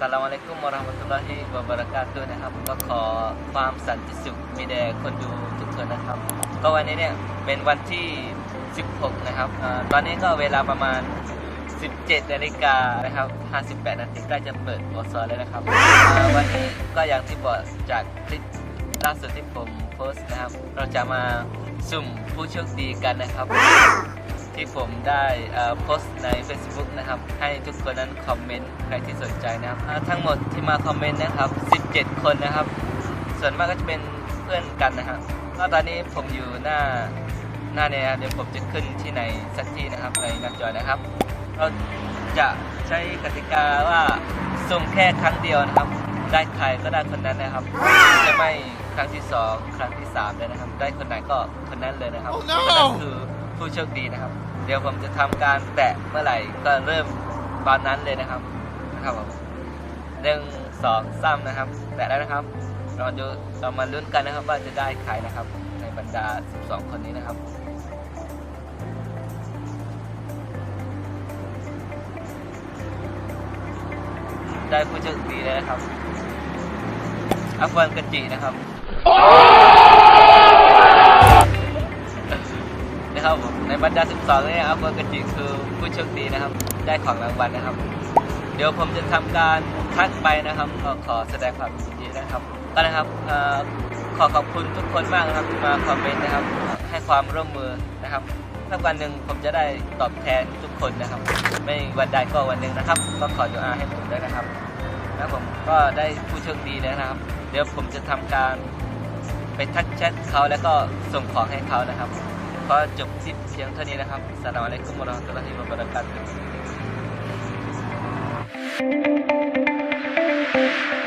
สลามอะลัยกุมวะราะห์มะตุลลอฮิวะบะเราะกาตุนะครับก็ขอความสันติสุขมีแด่คนดูทุกคนนะครับ ก็วันนี้เนี่ยเป็นวันที่ 16 นะครับอาตอนนี้ก็เวลาประมาณ 17นาฬิกานะครับ 58 นาทีใกล้จะเปิดโอซอแล้วนะครับอ่าวันนี้ก็อย่างที่บอกจากคลิปล่าสุดที่ผมโพสต์นะครับ เราจะมาสุ่มผู้โชคดีกันนะครับ ที่ผมได้เอ่อโพสต์ใน Facebook นะครับ ให้ทุกคนนั้นคอมเมนต์ใครที่สนใจนะครับอ่าทั้งหมดที่มาคอมเมนต์นะครับ 17 คนนะครับ ส่วนมากก็จะเป็นเพื่อนกันนะครับก็ตอนนี้ผมอยู่หน้าหน้าเนี่ยเดี๋ยวผมจะขึ้นที่ไหนสักที่นะครับในหน้าจอนะครับ เราจะใช้กติกาว่าสุ่มแค่ครั้งเดียวนะครับ ได้ใครก็ได้คนนั้นนะครับ จะไม่ครั้งที่สองครั้งที่สามเลยนะครับ ได้คนไหนก็คนนั้นเลยนะครับ Oh no คนนั้นคือ ผู้โชคดีนะครับ เดี๋ยวผมจะทำการแตะเมื่อไหร่ก็เริ่มตอนนั้นเลยนะครับนะครับผมหนึ่งสองสามนะครับ แตะแล้วนะครับ เราดูเรามาลุ้นกันนะครับว่าจะได้ใครนะครับ ในบรรดา 12 คนนี้นะครับได้ผู้โชคดีเลยนะครับอัฟวันกจินะครับนะครับ ผมในบรรดา12เนี่ยอัฟวันกจิคือผู้โชคดีนะครับ ได้ของรางวัลนะครับ เดี๋ยวผมจะทำการทักไปนะครับก็ขอแสดงความยินดีนะครับก็นะครับอขอขอบคุณทุกคนมากนะครับที่มาคอมเมนต์นะครับ ให้ความร่วมมือนะครับสักวันหนึ่งผมจะได้ตอบแทนทุกคนนะครับ ไม่วันใดก็วันหนึ่งนะครับ ก็ขอดูอาให้ผมด้วยนะครับแล้วผมก็ได้ผู้โชคดีแล้วนะครับ เดี๋ยวผมจะทำการไปทักแชทเขาแล้วก็ส่งของให้เขานะครับ ก็จบคลิปเสียงเท่านี้นะครับสลามอะลัยกุมวะเราะห์ตุลลอฮิวะบะเราะกาตุฮ์